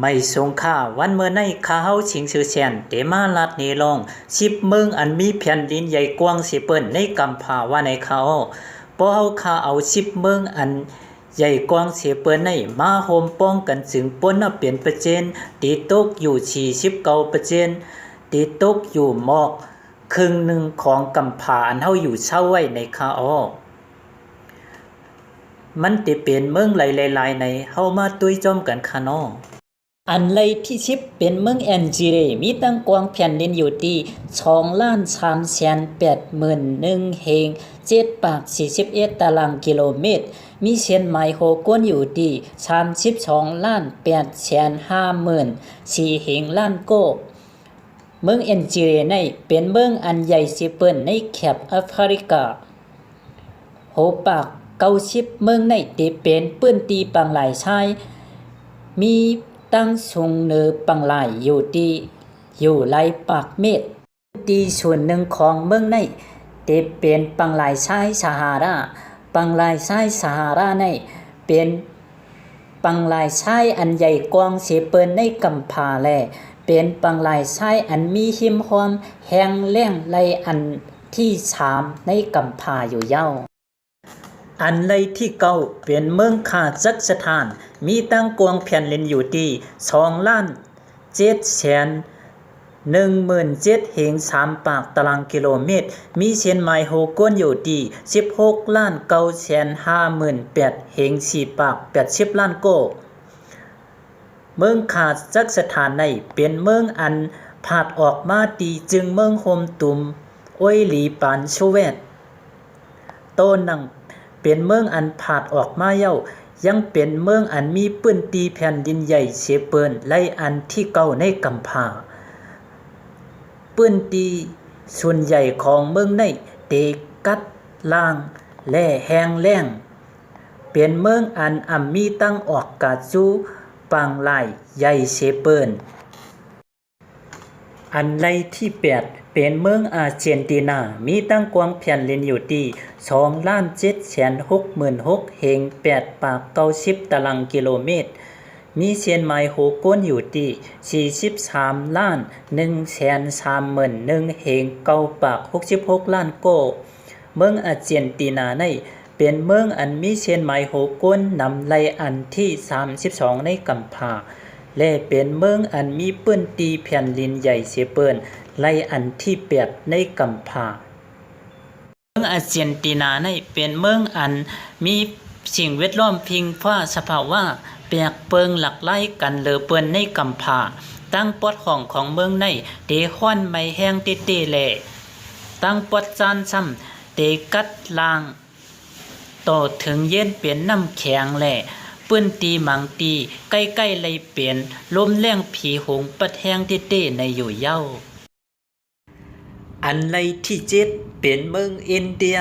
ไม่สงค่าวันเมื่อในข้าเฮาชิงชื่อแชนเตมาลัดนีลองชิบเมืองอันมีแผ่นดินใหญ่กว้างสิเปิ้นในกำพาว่าในเขาบ่เฮาค่าเอาชิบเมืองอันใหญ่กว้างเสียเปิ้นในมาโฮมป้องกันจึงปนน่ะเปลี่ยนปร์เซ็นตีตกอยู่49เก่าปร์เซ็นตีตกอยู่หมอกครึ่งหนึ่งของกำพาอันเฮาอยู่เช่าไว้ในคาออมันติเป็นเมืองหลายๆๆในเฮามาตุ้ยจอมกันคานอ อันไรที่ชิปเป็นเมืองแอนจิเร มีตั้งกวางแผ่นดินอยู่ที่2ล้าน3แสน8หมื่น1เฮง7ปาก41ตารางกิโลเมตร มีเชียนไมโฮกวนอยู่ที่32ล้าน8แสน5หมื่น4เฮงล้านโกเมืองแอนจิเรในเป็นเมืองอันใหญ่สิเปิ้นในแคบแอฟริกาโหปากเกาชิบเมืองในติเป็นปื้นตีปังหลายชายมี ตั้งทรงเนอปังหลายอยู่ดีอยู่ไหลปากเม็ดตีส่วนหนึ่งของเมืองในเตเป็นปังหลายชายซาฮาราปังหลายชายซาฮาราในเป็นปังหลายชายอันใหญ่กว้างเสียเปินในกำพาแล เป็นปังหลายชายอันมีหิมหอมแห้งแล้งไลอันที่สามในกำพาอยู่เย้า อันไรที่เก้าเป็นเมืองคาซัคสถาน มีตั้งกวงแผ่นดินอยู่ที่สองล้านเจ็ดแสนหนึ่งหมื่นเจ็ดเหงสามปากตารางกิโลเมตร มีเชียนไมโฮกวนอยู่ที่สิบหกล้านเก้าแสนห้าหมื่นแปดเหงสี่ปากแปดสิบล้านโก เมืองคาซัคสถานในเป็นเมืองอันผาดออกมาตีจึงเมืองโฮมตุม อ้ยหลีปานชเวตโตนัง เป็นเมืองอันผาดออกมาเย้ายังเป็นเมืองอันมีปื้นตีแผ่นดินใหญ่เสเปินไล่อันที่เก่าในกำพาปื้นตีส่วนใหญ่ของเมืองในเตกัดล่างและแหงแล้งเป็นเมืองอันอ่ำมีตั้งออกกาจูปังไหลายใหญ่เสเปินอันไรที่แปด เป็นเมืองอาร์เจนตินา มีตั้งกวางแผ่นดินอยู่ที่2ล้าน7แสน6หมื่น6เฮง8ปาก90ตารางกิโลเมตร มีเชียนไมโฮกวนอยู่ที่43ล้าน1แสน3หมื่น1เฮง9ปาก66ล้านโก เมืองอาร์เจนตินาในเป็นเมืองอันมีเชียนไมโฮกวนนำไลอันที่32ในกัมพาและเป็นเมืองอันมีปื้นตีแผ่นดินใหญ่เสียเปิ้น ไล่อันที่แปดในกัมพาเมืองอาร์เจนตินาในเป็นเมืองอันมีสิ่งแวดล้อมพิงฟ้าสภาวะแปลกเปิงหลักไล่กันเหลือเปิ้นในกัมพาตั้งปอดห้องของเมืองในเตฮ้อนไม่แห้งเตเตแลตั้งปอดจานซ้ำเตกัดลางโตถึงเย็นเป็นน้ำแข็งแหล่ปื้นตีมังตีใกล้ๆเลยเปลี่ยนลมแรงผีหงปัดแห้งเต้ๆในอยู่เย้า อันไรที่เจ็ดเป็นเมืองอินเดีย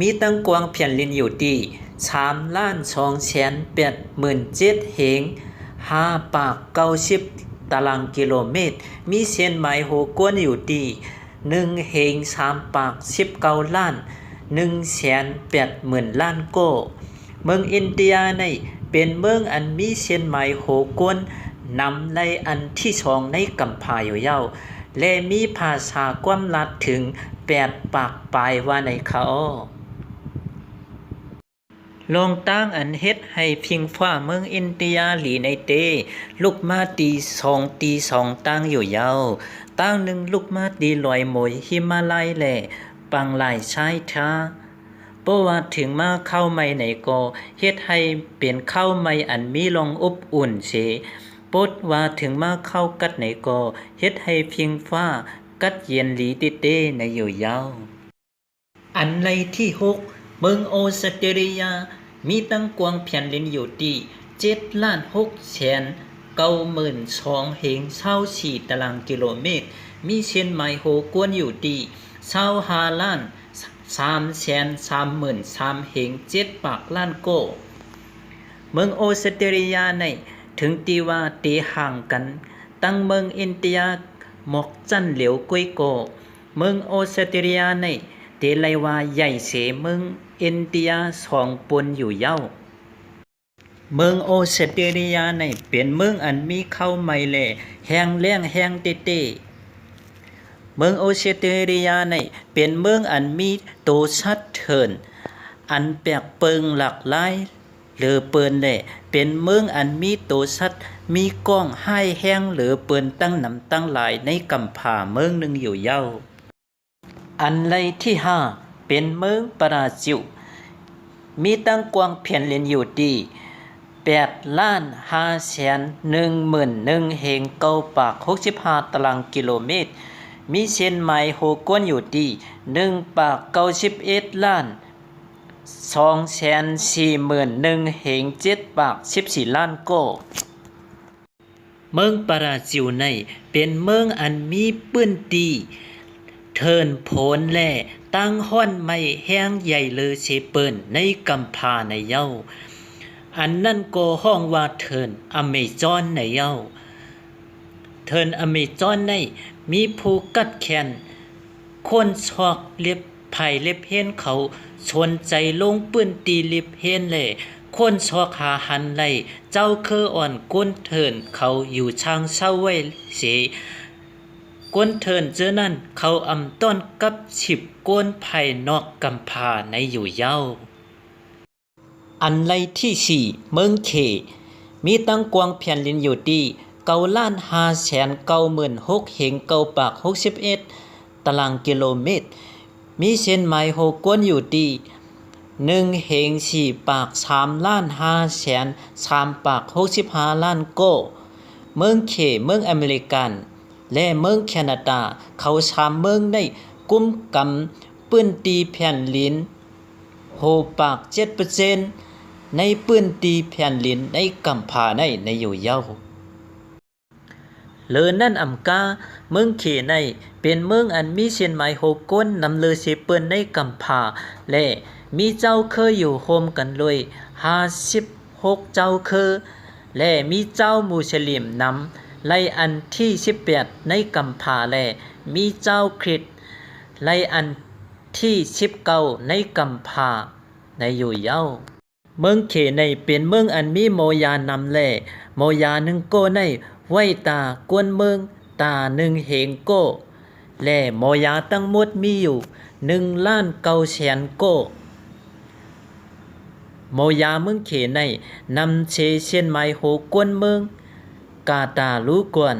มีตั้งกวางแผ่นดินอยู่ที่สามล้านสองแสนแปดหมื่นเจ็ดเหงห้าปากเก้าสิบตารางกิโลเมตร มีเส้นหมายโหกวนอยู่ที่หนึ่งเหงสามปากสิบเก้าล้านหนึ่งแสนแปดหมื่นล้านโก เมืองอินเดียในเป็นเมืองอันมีเส้นหมายโหกวนนำในอันที่สองในกัมพาอยู่เย้า และมีภาษาความลัดถึงแปดปากปลายว่าในเขาลงตั้งอันเฮ็ดให้พิงฟ้าเมืองอินเดียหลีในเตลูกมาตีสองตีสองตั้งอยู่ยาวตั้งหนึ่งลูกมาตีลอยหมยหิมาลัยแหล่ปังหลายชายช้าเพราะว่าถึงมาเข้าไม่ไหนก็เฮ็ดให้เป็นเข้าไม่อันมีลงอบอุ่นเส ปดว่าถึงมาเข้ากัดไหนก็เฮ็ดให้เพียงฟ้ากัดเย็นหลีติเต้ในอยู่ยาวอันไรที่หกเมืองออสเตรเลีย มีตั้งกวางแผ่นดินอยู่ที่เจ็ดล้านหกแสนเก้าหมื่นสองเหงเศร้าสี่ตารางกิโลเมตร มีเชียนไมโฮกวนอยู่ที่เศร้าห้าล้านสามแสนสามหมื่นสามเหงเจ็ดปากล้านโก เมืองออสเตรเลียใน ถึงตีว่าตีห่างกัน ตั้งเมืองอินเดียหมกจันเหลียวกุ้ยโก เมืองออสเตรเลียในเตไลว่าใหญ่เสเมืองอินเดียสองปนอยู่เย้า เมืองโอเซเตรเรียในเป็นเมืองอันมีเข้าวไม่แลแห้งแล้งแห้งเตเตเมืองโอเซเตรเรียในเป็นเมืองอันมีโตชัดเถินอันแปลกเปิงหลากหลาย หรือเปินแหละเป็นเมืองอันมีโตชัด มีกล้องให้แห้งหรือเปินตั้งนำตั้งหลายในกำผาเมืองหนึ่งอยู่เย้า อันไรที่ห้าเป็นเมืองปราจิวมีตั้งกวางเพียนเลียนอยู่ดีแปดล้านห้าแสนหนึ่งหมื่นหนึ่งเฮงเก้าปากหกสิบห้าตารางกิโลเมตร มีเส้นไม้โหกวนอยู่ดีหนึ่งปากเก้าสิบเอ็ดล้าน สองแสนสี่หมื่นหนึ่งเฮงเจ็ดปากสิบสี่ล้านโกเมืองปาราจิวในเป็นเมืองอันมีปื้นตีเทินโผนแล่ตั้งห้อนไม่แห้งใหญ่เลอเชเปินในกำพาในเย้า อันนั่นก็ห้องว่าเทินอเมซอนในเย้า เทินอเมซอนในมีผู้กัดแขนคนชอกเล็บ ไผ่เล็บเห็นเขาชนใจลงปืนตีเล็บเห็นแหล่คนชอกหาหันไหลเจ้าเคออ่อนก้นเทินเขาอยู่ช่างเศร้าไว้เสก้นเทินเจอนั่นเขาอำต้นกับฉิบก้นภายนอกกำพาในอยู่เย้า อันไรที่สี่เมืองเคมีตั้งกวางเพียนลินอยู่ดีเกาล้านห้าแสนเก้าหมื่นหกเหงเก้าปากหกสิบเอ็ดตารางกิโลเมตร มีเส้นไม้หกก้นอยู่ดีหนึ่งเหงสี่ปากสามล้านห้าแสนสามปากหกสิบห้าล้านโก เมืองเคเมืองอเมริกัน และเมืองแคนาดา เขาชามเมืองได้กุมกำปื้นตีแผ่นลินโหปากเจ็ดเปอร์เซ็นในปื้นตีแผ่นลินในกำพาในในอยู่เย้า เลอนั่นอำกาเมืองเขในเป็นเมืองอันมีเชียนไม้โหก้นนำเลอเสเปิ้นในกำพาและมีเจ้าเคยอยู่โฮมกันเลยห้าสิบหกเจ้าเคยและมีเจ้ามูสลิมนำไลอันที่18ในกัมพาและมีเจ้าคริสต์ไลอันที่19ในกัมพาในอยู่เย้าเมืองเขในเป็นเมืองอันมีโมยานำแล่โมยาหนึ่งโกใน ไว้ตากวนเมืองตาหนึ่งเหงโกและโมยาทั้งหมดมีอยู่หนึ่งล้านเก้าแสนโกโมยาเมืองเขในนำเชเชียนไม้โหกวนเมือง กาตาลูกวน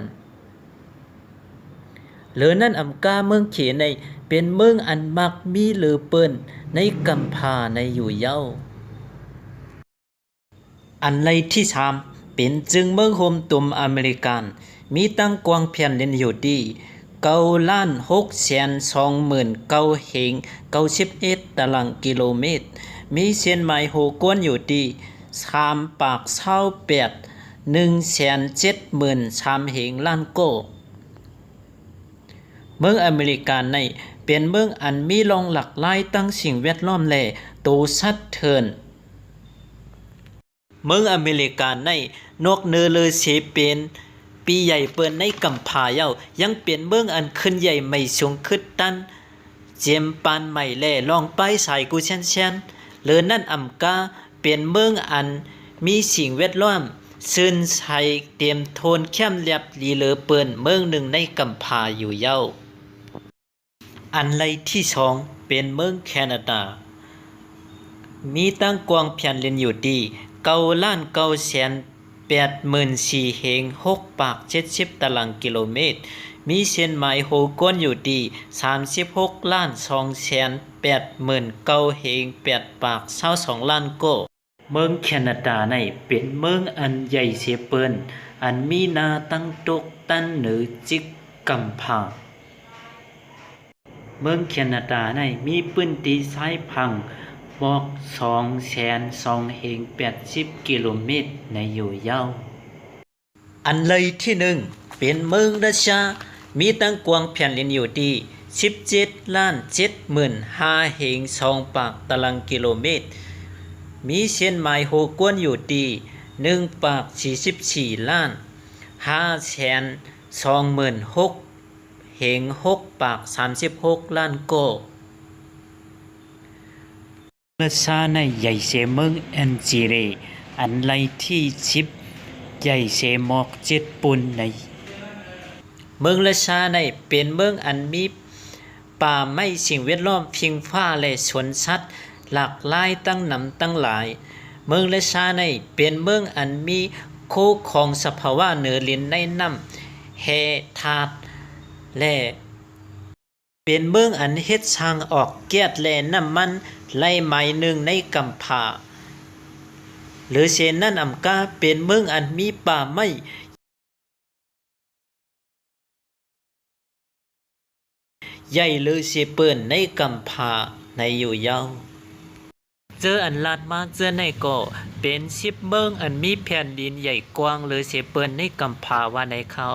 เหลือนั่นอำกาเมืองเขในเป็นเมืองอันมักมีเหลือเปิ้นในกำพาในอยู่เย้า อันไรที่สาม เป็นจึงเมืองโฮมตุมอเมริกัน มีตั้งกวางเพียนเล่นอยู่ดีเก้าล้านหกแสนสองหมื่นเก้าเหงเก้าสิบเอ็ดตารางกิโลเมตร มีเส้นไม้โหกวนอยู่ดีสามปากเศร้าแปดหนึ่งแสนเจ็ดหมื่นสามเหงล้านโก เมืองอเมริกันในเป็นเมืองอันมีรองหลักหลายตั้งสิ่งแวดล้อมแลโตชัดเทิน เมืองอเมริกันในนอกเนอเลอเชเป็นปีใหญ่เปิ้นในกำพาเย้ายังเป็นเมืองอันขึ้นใหญ่ไม่ชงขึ้นตันเจียมปานใหม่แล่ลองไปสายกูเชนเชนเลอนั่นอำกาเป็นเมืองอันมีสิ่งแวดล้อมซึ่นใช้เตรียมโทนเข้มเรียบลีเลอเปิ้นเมืองหนึ่งในกำพาอยู่เย้าอันไรที่สองเป็นเมืองแคนาดา มีตั้งกวางเพียนเล่นอยู่ดี เก้าล้านเก้าแสนแปดหมื่นสี่เฮงหกปากเจ็ดสิบตารางกิโลเมตร มีเส้นไม้โหก้นอยู่ดีสามสิบหกล้านสองแสนแปดหมื่นเก้าเฮงแปดปากเศร้าสองล้านโกเมืองแคนาดาในเป็นเมืองอันใหญ่เสียเปิ้น อันมีนาตั้งตกตันหนือจิกกำพาเมืองแคนาดาในมีพื้นที่สายพัง บอกสองแสนสองเฮงแปดสิบกิโลเมตรในอยู่เย้า อันเลยที่หนึ่งเป็นเมืองราชา มีตั้งกวางแผ่นลินอยู่ที่สิบเจ็ดล้านเจ็ดหมื่นห้าเฮงสองปากตารางกิโลเมตร มีเส้นไม้โหกวนอยู่ที่หนึ่งปากสี่สิบสี่ล้านห้าแสนสองหมื่นหกเหงหกปากสามสิบหกล้านโก เมื่อซาในใหญ่เสเมืองแอนจิเรอันไรที่ชิบใหญ่เสหมอกเจ็ดปุนในเมืองราชาในเป็นเมืองอันมีป่าไม้สิ่งแวดล้อมเพียงฟ้าและชนชัดหลากหลายตั้งนำตั้งหลาย เมืองราชาในเป็นเมืองอันมีโคของสภาวะเหนือลินในน้ำแฮธาตุและเป็นเมืองอันเฮ็ดทางออกแก๊สและน้ำมัน ไหลไหมหนึ่งในกำพาหรือเช่นนั้นอำกาเป็นเมืองอันมีป่าไม้ใหญ่หรือสิเปิ้นในกำพาในอยู่ยาวเจออันลาดมาเจอในก็เป็นชิปเมืองอันมีแผ่นดินใหญ่กว้างหรือเสเปิ้นในกำพาว่าในเขา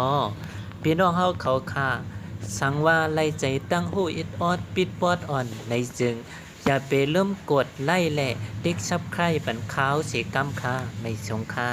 พี่น้องเฮาเขาค่ะ สังว่าไล่ใจตั้งหูอิดออดปิดปอดอ่อนในจึง อย่าไปเริ่มกดไล่แหละเด็กชับใครบันขาวเสียกำค่าไม่สงค่า